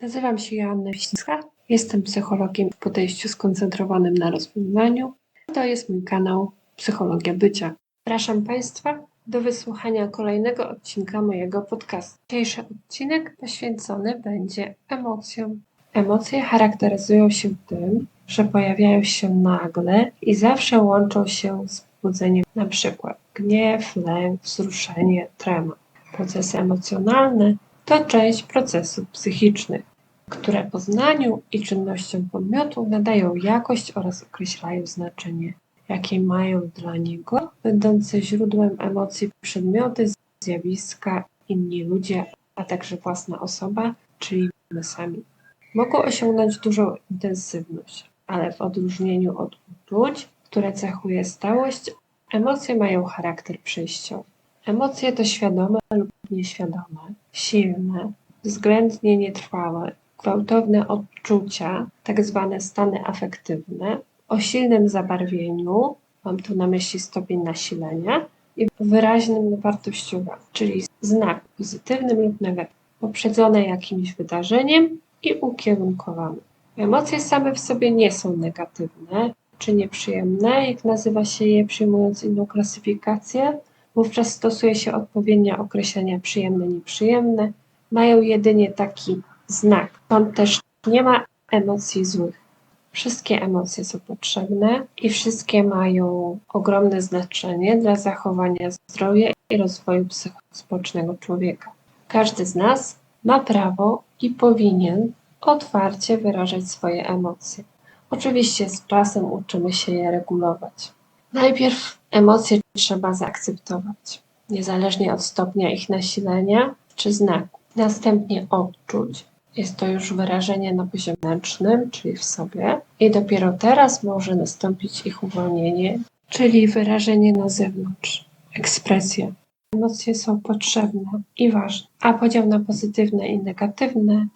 Nazywam się Joanna Wiśnicka. Jestem psychologiem w podejściu skoncentrowanym na rozwiązaniu. To jest mój kanał Psychologia Bycia. Zapraszam Państwa do wysłuchania kolejnego odcinka mojego podcastu. Dzisiejszy odcinek poświęcony będzie emocjom. Emocje charakteryzują się tym, że pojawiają się nagle i zawsze łączą się z budzeniem na przykład gniew, lęk, wzruszenie, trema. Procesy emocjonalne to część procesów psychicznych, które poznaniu i czynnościom podmiotu nadają jakość oraz określają znaczenie, jakie mają dla niego, będące źródłem emocji przedmioty, zjawiska, inni ludzie, a także własna osoba, czyli my sami. Mogą osiągnąć dużą intensywność, ale w odróżnieniu od uczuć, które cechuje stałość, emocje mają charakter przejściowy. Emocje to świadome lub nieświadome, silne, względnie nietrwałe, gwałtowne odczucia, tak zwane stany afektywne, o silnym zabarwieniu, mam tu na myśli stopień nasilenia, i wyraźnym wartościowaniu, czyli znak pozytywnym lub negatywnym, poprzedzone jakimś wydarzeniem i ukierunkowane. Emocje same w sobie nie są negatywne czy nieprzyjemne, jak nazywa się je przyjmując inną klasyfikację, Wówczas stosuje się odpowiednie określenia przyjemne, nieprzyjemne. Mają jedynie taki znak. Stąd też nie ma emocji złych. Wszystkie emocje są potrzebne i wszystkie mają ogromne znaczenie dla zachowania zdrowia i rozwoju psychospołecznego człowieka. Każdy z nas ma prawo i powinien otwarcie wyrażać swoje emocje. Oczywiście z czasem uczymy się je regulować. Najpierw emocje trzeba zaakceptować, niezależnie od stopnia ich nasilenia czy znaku. Następnie odczuć. Jest to już wyrażenie na poziomie wewnętrznym, czyli w sobie, i dopiero teraz może nastąpić ich uwolnienie, czyli wyrażenie na zewnątrz, ekspresja. Emocje są potrzebne i ważne, a podział na pozytywne i negatywne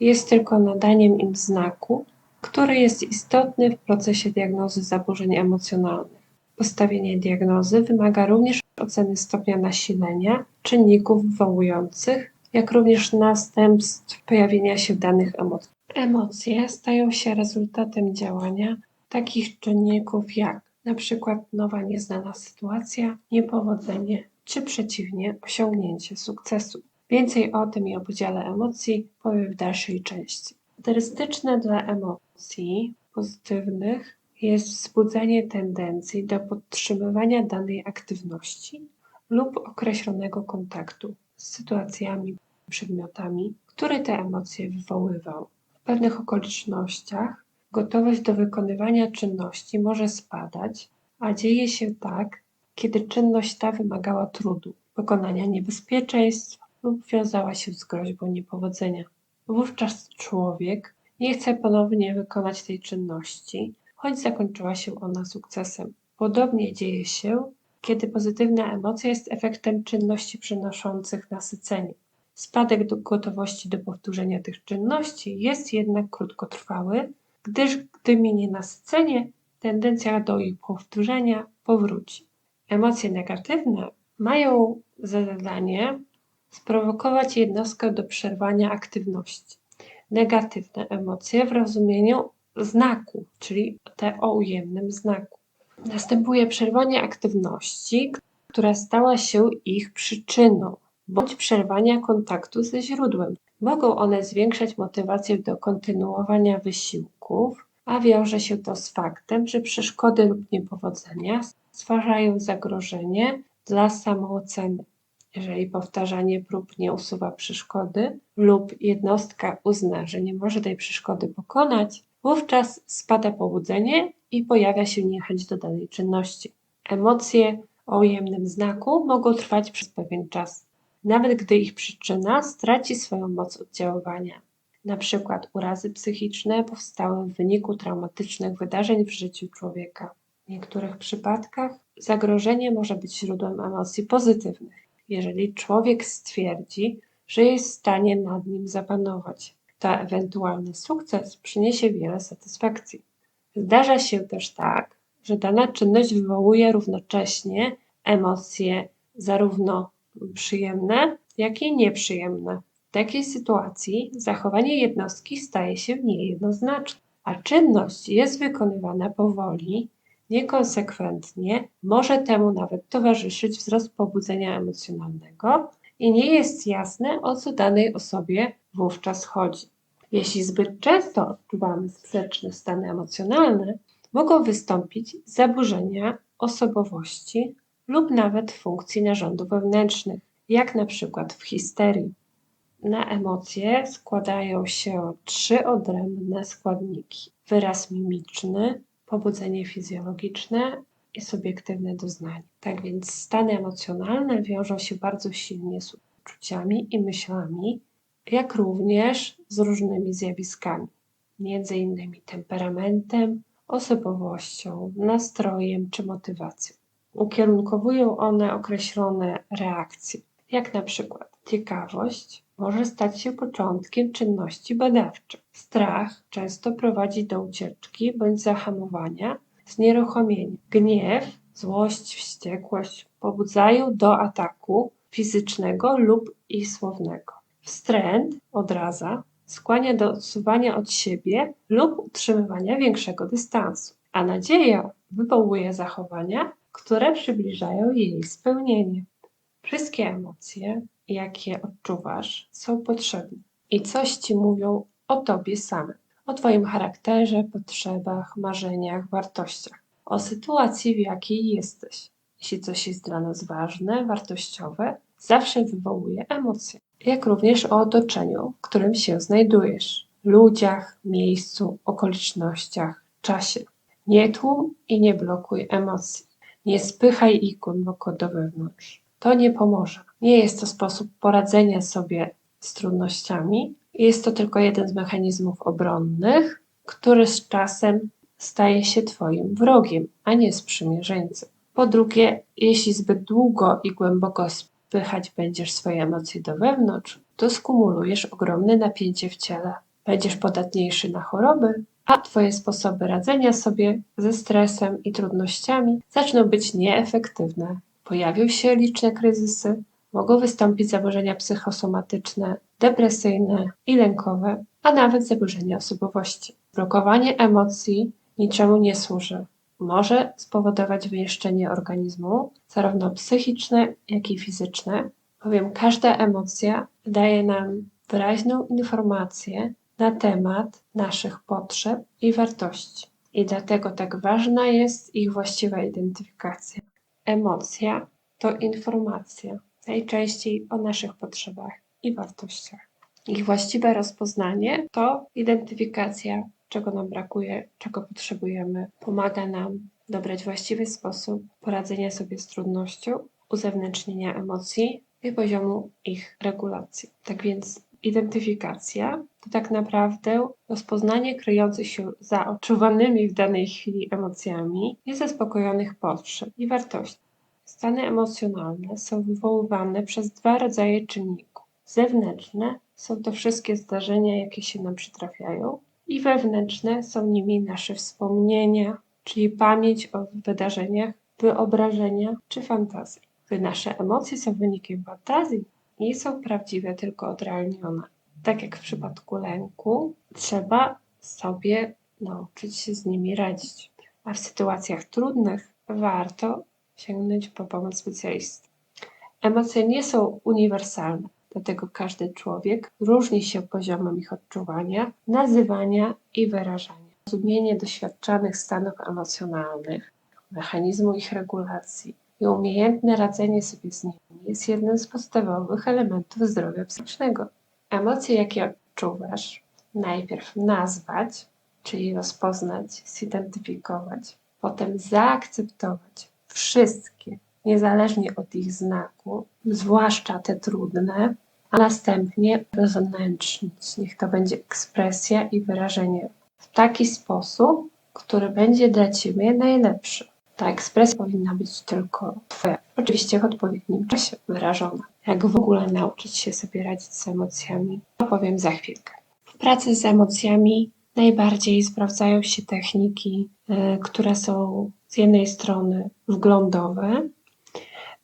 jest tylko nadaniem im znaku, który jest istotny w procesie diagnozy zaburzeń emocjonalnych. Postawienie diagnozy wymaga również oceny stopnia nasilenia czynników wywołujących, jak również następstw pojawienia się danych emocji. Emocje stają się rezultatem działania takich czynników jak przykład nowa nieznana sytuacja, niepowodzenie czy przeciwnie osiągnięcie sukcesu. Więcej o tym i o podziale emocji powiem w dalszej części. Charakterystyczne dla emocji pozytywnych jest wzbudzenie tendencji do podtrzymywania danej aktywności lub określonego kontaktu z sytuacjami, przedmiotami, które te emocje wywoływał. W pewnych okolicznościach gotowość do wykonywania czynności może spadać, a dzieje się tak, kiedy czynność ta wymagała trudu, pokonania niebezpieczeństw lub wiązała się z groźbą niepowodzenia. Wówczas człowiek nie chce ponownie wykonać tej czynności, choć zakończyła się ona sukcesem. Podobnie dzieje się, kiedy pozytywna emocja jest efektem czynności przynoszących nasycenie. Spadek do gotowości do powtórzenia tych czynności jest jednak krótkotrwały, gdyż gdy minie nasycenie, tendencja do ich powtórzenia powróci. Emocje negatywne mają za zadanie sprowokować jednostkę do przerwania aktywności. Negatywne emocje w rozumieniu znaku, czyli te o ujemnym znaku. Następuje przerwanie aktywności, która stała się ich przyczyną, bądź przerwania kontaktu ze źródłem. Mogą one zwiększać motywację do kontynuowania wysiłków, a wiąże się to z faktem, że przeszkody lub niepowodzenia stwarzają zagrożenie dla samooceny. Jeżeli powtarzanie prób nie usuwa przeszkody lub jednostka uzna, że nie może tej przeszkody pokonać, Wówczas spada pobudzenie i pojawia się niechęć do danej czynności. Emocje o ujemnym znaku mogą trwać przez pewien czas, nawet gdy ich przyczyna straci swoją moc oddziaływania. Na przykład urazy psychiczne powstałe w wyniku traumatycznych wydarzeń w życiu człowieka. W niektórych przypadkach zagrożenie może być źródłem emocji pozytywnych, jeżeli człowiek stwierdzi, że jest w stanie nad nim zapanować to ewentualny sukces przyniesie wiele satysfakcji. Zdarza się też tak, że dana czynność wywołuje równocześnie emocje zarówno przyjemne, jak i nieprzyjemne. W takiej sytuacji zachowanie jednostki staje się niejednoznaczne, a czynność jest wykonywana powoli, niekonsekwentnie, może temu nawet towarzyszyć wzrost pobudzenia emocjonalnego i nie jest jasne, o co danej osobie wówczas chodzi. Jeśli zbyt często odczuwamy sprzeczne stany emocjonalne, mogą wystąpić zaburzenia osobowości lub nawet funkcji narządów wewnętrznych, jak na przykład w histerii. Na emocje składają się trzy odrębne składniki: wyraz mimiczny, pobudzenie fizjologiczne i subiektywne doznanie. Tak więc stany emocjonalne wiążą się bardzo silnie z uczuciami i myślami, jak również z różnymi zjawiskami, między innymi temperamentem, osobowością, nastrojem czy motywacją. Ukierunkowują one określone reakcje, jak na przykład ciekawość może stać się początkiem czynności badawczych. Strach często prowadzi do ucieczki bądź zahamowania, znieruchomienia. Gniew, złość, wściekłość pobudzają do ataku fizycznego lub i słownego. Wstręt, odraza, skłania do odsuwania od siebie lub utrzymywania większego dystansu, a nadzieja wywołuje zachowania, które przybliżają jej spełnienie. Wszystkie emocje, jakie odczuwasz, są potrzebne i coś ci mówią o tobie samym, o twoim charakterze, potrzebach, marzeniach, wartościach, o sytuacji, w jakiej jesteś. Jeśli coś jest dla nas ważne, wartościowe, zawsze wywołuje emocje, jak również o otoczeniu, w którym się znajdujesz, ludziach, miejscu, okolicznościach, czasie. Nie tłum i nie blokuj emocji. Nie spychaj ich głęboko do wewnątrz. To nie pomoże. Nie jest to sposób poradzenia sobie z trudnościami. Jest to tylko jeden z mechanizmów obronnych, który z czasem staje się Twoim wrogiem, a nie sprzymierzeńcem. Po drugie, jeśli zbyt długo i głęboko spychać będziesz swoje emocje do wewnątrz, to skumulujesz ogromne napięcie w ciele. Będziesz podatniejszy na choroby, a Twoje sposoby radzenia sobie ze stresem i trudnościami zaczną być nieefektywne. Pojawią się liczne kryzysy, mogą wystąpić zaburzenia psychosomatyczne, depresyjne i lękowe, a nawet zaburzenia osobowości. Blokowanie emocji niczemu nie służy. Może spowodować wyniszczenie organizmu, zarówno psychiczne, jak i fizyczne, bowiem każda emocja daje nam wyraźną informację na temat naszych potrzeb i wartości. I dlatego tak ważna jest ich właściwa identyfikacja. Emocja to informacja, najczęściej o naszych potrzebach i wartościach. Ich właściwe rozpoznanie to identyfikacja, czego nam brakuje, czego potrzebujemy, pomaga nam dobrać właściwy sposób poradzenia sobie z trudnością, uzewnętrznienia emocji i poziomu ich regulacji. Tak więc identyfikacja to tak naprawdę rozpoznanie kryjących się za odczuwanymi w danej chwili emocjami niezaspokojonych potrzeb i wartości. Stany emocjonalne są wywoływane przez dwa rodzaje czynników. Zewnętrzne są to wszystkie zdarzenia, jakie się nam przytrafiają, i wewnętrzne są nimi nasze wspomnienia, czyli pamięć o wydarzeniach, wyobrażenia czy fantazji. Gdy nasze emocje są wynikiem fantazji, nie są prawdziwe, tylko odrealnione. Tak jak w przypadku lęku, trzeba sobie nauczyć się z nimi radzić. A w sytuacjach trudnych warto sięgnąć po pomoc specjalisty. Emocje nie są uniwersalne, dlatego każdy człowiek różni się poziomem ich odczuwania, nazywania i wyrażania. Rozumienie doświadczanych stanów emocjonalnych, mechanizmu ich regulacji i umiejętne radzenie sobie z nimi jest jednym z podstawowych elementów zdrowia psychicznego. Emocje, jakie odczuwasz, najpierw nazwać, czyli rozpoznać, zidentyfikować, potem zaakceptować wszystkie, niezależnie od ich znaku, zwłaszcza te trudne, a następnie rozwnętrznić. Niech to będzie ekspresja i wyrażenie w taki sposób, który będzie dla Ciebie najlepszy. Ta ekspresja powinna być tylko Twoja, oczywiście w odpowiednim czasie wyrażona. Jak w ogóle nauczyć się sobie radzić z emocjami, opowiem za chwilkę. W pracy z emocjami najbardziej sprawdzają się techniki, y, które są z jednej strony wglądowe,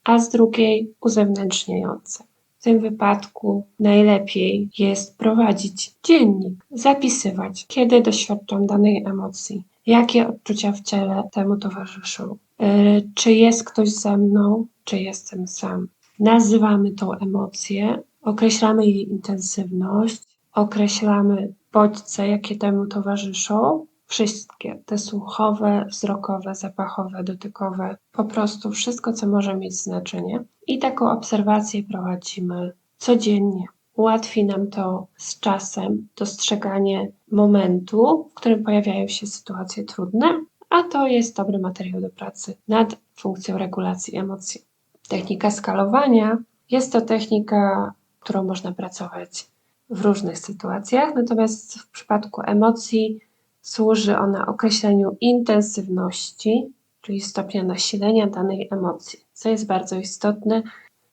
a z drugiej uzewnętrzniające. W tym wypadku najlepiej jest prowadzić dziennik, zapisywać, kiedy doświadczam danej emocji, jakie odczucia w ciele temu towarzyszą, yy, czy jest ktoś ze mną, czy jestem sam. Nazywamy tą emocję, określamy jej intensywność, określamy bodźce, jakie temu towarzyszą, wszystkie te słuchowe, wzrokowe, zapachowe, dotykowe, po prostu wszystko, co może mieć znaczenie. I taką obserwację prowadzimy codziennie. Ułatwi nam to z czasem dostrzeganie momentu, w którym pojawiają się sytuacje trudne, a to jest dobry materiał do pracy nad funkcją regulacji emocji. Technika skalowania jest to technika, którą można pracować w różnych sytuacjach, natomiast w przypadku emocji służy ona określeniu intensywności, czyli stopnia nasilenia danej emocji, co jest bardzo istotne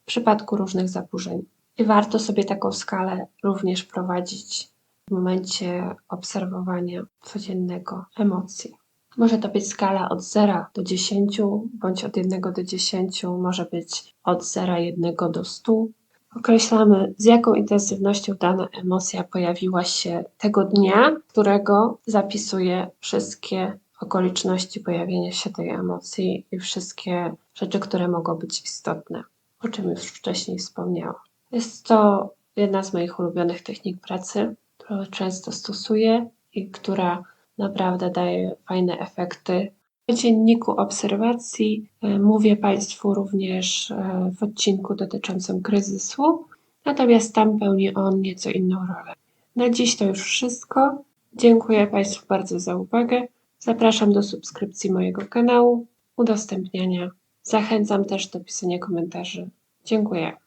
w przypadku różnych zaburzeń. I warto sobie taką skalę również prowadzić w momencie obserwowania codziennego emocji. Może to być skala od 0 do 10, bądź od 1 do 10, może być od 0,1 do 100. Określamy, z jaką intensywnością dana emocja pojawiła się tego dnia, którego zapisuje wszystkie okoliczności pojawienia się tej emocji i wszystkie rzeczy, które mogą być istotne, o czym już wcześniej wspomniałam. Jest to jedna z moich ulubionych technik pracy, często stosuję i która naprawdę daje fajne efekty. W dzienniku obserwacji e, mówię Państwu również e, w odcinku dotyczącym kryzysu, natomiast tam pełni on nieco inną rolę. Na dziś to już wszystko. Dziękuję Państwu bardzo za uwagę. Zapraszam do subskrypcji mojego kanału, udostępniania. Zachęcam też do pisania komentarzy. Dziękuję.